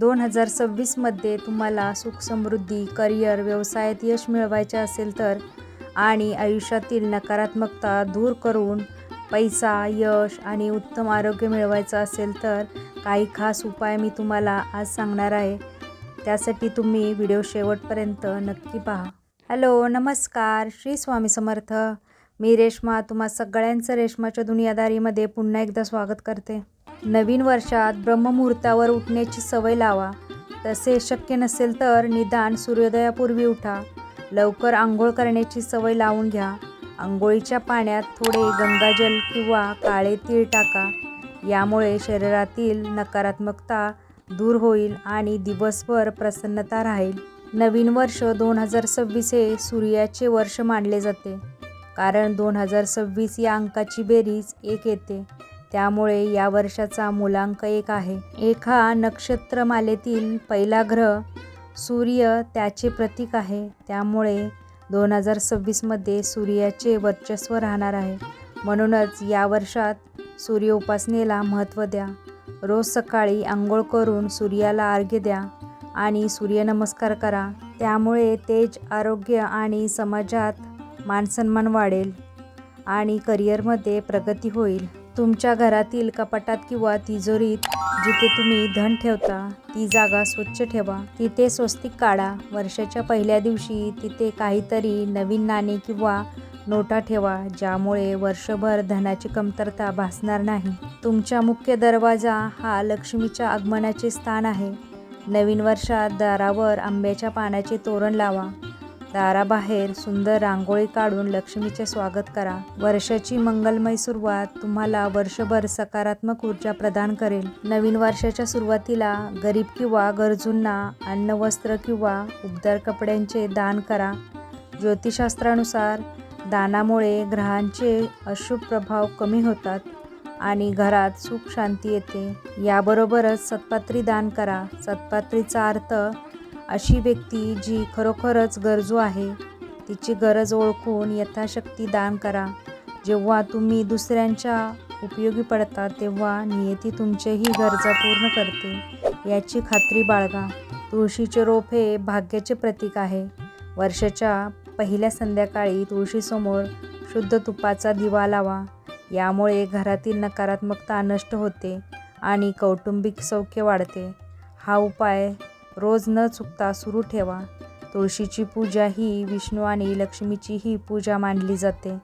दोन हजार सव्वीसमध्ये तुम्हाला सुख समृद्धी करिअर व्यवसायात यश मिळवायचे असेल तर आणि आयुष्यातील नकारात्मकता दूर करून पैसा यश आणि उत्तम आरोग्य मिळवायचं असेल तर काही खास उपाय मी तुम्हाला आज सांगणार आहे. त्यासाठी तुम्ही व्हिडिओ शेवटपर्यंत नक्की पहा. हॅलो नमस्कार. श्री स्वामी समर्थ. मी रेश्मा तुम्हा सगळ्यांचं रेश्माच्या दुनियादारीमध्ये पुन्हा एकदा स्वागत करते. नवीन वर्षात ब्रह्ममुहूर्तावर उठण्याची सवय लावा. तसे शक्य नसेल तर निदान सूर्योदयापूर्वी उठा. लवकर आंघोळ करण्याची सवय लावून घ्या. आंघोळीच्या पाण्यात थोडे गंगाजल किंवा काळे तीळ टाका. यामुळे शरीरातील नकारात्मकता दूर होईल आणि दिवसभर प्रसन्नता राहील. नवीन वर्ष दोन हजार सव्वीस हे सूर्याचे वर्ष मानले जाते. कारण दोन हजार सव्वीस या अंकाची बेरीज एक येते. त्यामुळे या वर्षाचा मूलांक एक आहे. एका नक्षत्रमालेतील पहिला ग्रह सूर्य त्याचे प्रतीक आहे. त्यामुळे दोन हजार सव्वीसमध्ये सूर्याचे वर्चस्व राहणार आहे. म्हणूनच या वर्षात सूर्य उपासनेला महत्त्व द्या. रोज सकाळी आंघोळ करून सूर्याला अर्घ्य द्या आणि सूर्यनमस्कार करा. त्यामुळे तेज आरोग्य आणि समाजात मानसन्मान वाढेल आणि करिअरमध्ये प्रगती होईल. तुमच्या घरातील कपाटात किंवा तिजोरीत जिथे तुम्ही धन ठेवता ती जागा स्वच्छ ठेवा. तिथे स्वस्तिक काढा. वर्षाच्या पहिल्या दिवशी तिथे काहीतरी नवीन नाणे किंवा नोटा ठेवा ज्यामुळे वर्षभर धनाची कमतरता भासणार नाही. तुमच्या मुख्य दरवाजा हा लक्ष्मीच्या आगमनाचे स्थान आहे. नवीन वर्षात दारावर आंब्याच्या पानाचे तोरण लावा. दाराबाहेर सुंदर रांगोळी काढून लक्ष्मीचे स्वागत करा. वर्षाची मंगलमय सुरुवात तुम्हाला वर्षभर सकारात्मक ऊर्जा प्रदान करेल. नवीन वर्षाच्या सुरुवातीला गरीब किंवा गरजूंना अन्न वस्त्र किंवा उबदार कपड्यांचे दान करा. ज्योतिषशास्त्रानुसार दानामुळे ग्रहांचे अशुभ प्रभाव कमी होतात आणि घरात सुख शांती येते. याबरोबरच सत्पात्री दान करा. सत्पात्रीचा अर्थ अशी व्यक्ती जी खरोखरच गरजू आहे तिची गरज ओळखून यथाशक्ती दान करा. जेव्हा तुम्ही दुसऱ्यांच्या उपयोगी पडता तेव्हा नियती तुमच्याही गरजा पूर्ण करते. याची खात्री बाळगा. तुळशीचे रोप हे भाग्याचे प्रतीक आहे. वर्षाच्या पहिल्या संध्याकाळी तुळशीसमोर शुद्ध तुपाचा दिवा लावा. यामुळे घरातील नकारात्मकता नष्ट होते आणि कौटुंबिक सौख्य वाढते. हा उपाय रोज न चुकता सुरू ठेवा. तुळशीची पूजा ही विष्णू आणि लक्ष्मीचीही पूजा मानली जाते.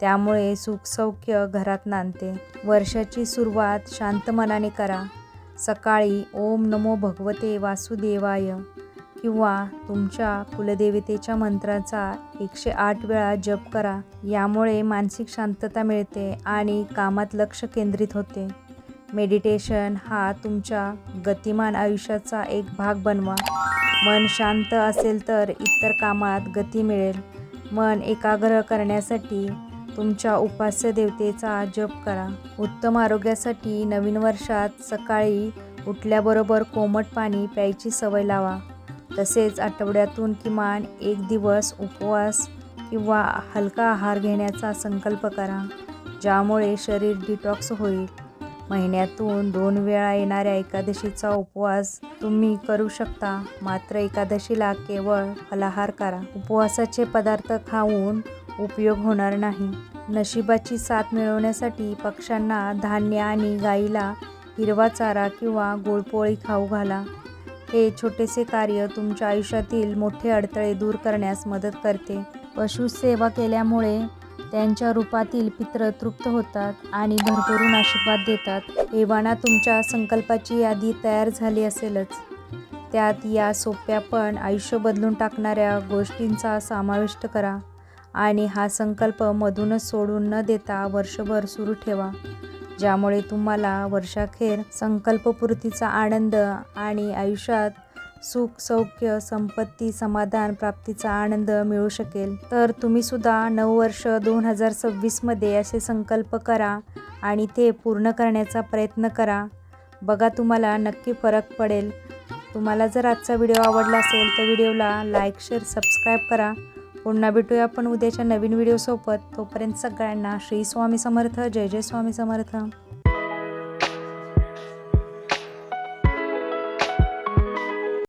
त्यामुळे सुखसौख्य घरात नांदते. वर्षाची सुरुवात शांत मनाने करा. सकाळी ओम नमो भगवते वासुदेवाय किंवा तुमच्या कुलदेवतेच्या मंत्राचा एकशे आठ वेळा जप करा. यामुळे मानसिक शांतता मिळते आणि कामात लक्ष केंद्रित होते. मेडिटेशन हा तुमच्या गतिमान आयुष्याचा एक भाग बनवा. मन शांत असेल तर इतर कामात गती मिळेल. मन एकाग्र करण्यासाठी तुमच्या उपास्य देवतेचा जप करा. उत्तम आरोग्यासाठी नवीन वर्षात सकाळी उठल्याबरोबर कोमट पाणी प्यायची सवय लावा. तसेच आठवड्यातून किमान एक दिवस उपवास किंवा हलका आहार घेण्याचा संकल्प करा ज्यामुळे शरीर डिटॉक्स होईल. महिन्यातून दोन वेळा येणाऱ्या एकादशीचा उपवास तुम्ही करू शकता. मात्र एकादशीला केवळ फलाहार करा. उपवासाचे पदार्थ खाऊन उपयोग होणार नाही. नशिबाची साथ मिळवण्यासाठी पक्ष्यांना धान्य आणि गाईला हिरवा चारा किंवा गोळपोळी खाऊ घाला. हे छोटेसे कार्य तुमच्या आयुष्यातील मोठे अडथळे दूर करण्यास मदत करते. पशुसेवा केल्यामुळे त्यांच्या रूपातील पित्र तृप्त होतात आणि भरभरून आशीर्वाद देतात. एव्हाना तुमच्या संकल्पाची यादी तयार झाली असेलच. त्यात या सोप्या पण आयुष्य बदलून टाकणाऱ्या गोष्टींचा समाविष्ट करा आणि हा संकल्प मधूनच सोडून न देता वर्षभर सुरू ठेवा ज्यामुळे तुम्हाला वर्षाखेर संकल्पपूर्तीचा आनंद आणि आयुष्यात सुख सौख्य संपत्ती समाधान प्राप्तीचा आनंद मिळू शकेल. तर तुम्ही सुद्धा नऊ वर्ष दोन हजार सव्वीसमध्ये असे संकल्प करा आणि ते पूर्ण करण्याचा प्रयत्न करा. बघा तुम्हाला नक्की फरक पडेल. तुम्हाला जर आजचा व्हिडिओ आवडला असेल तर व्हिडिओला लाईक शेअर सबस्क्राईब करा. पुन्हा भेटूया आपण उद्याच्या नवीन व्हिडिओसोबत. तोपर्यंत सगळ्यांना श्री स्वामी समर्थ. जय जय स्वामी समर्थ.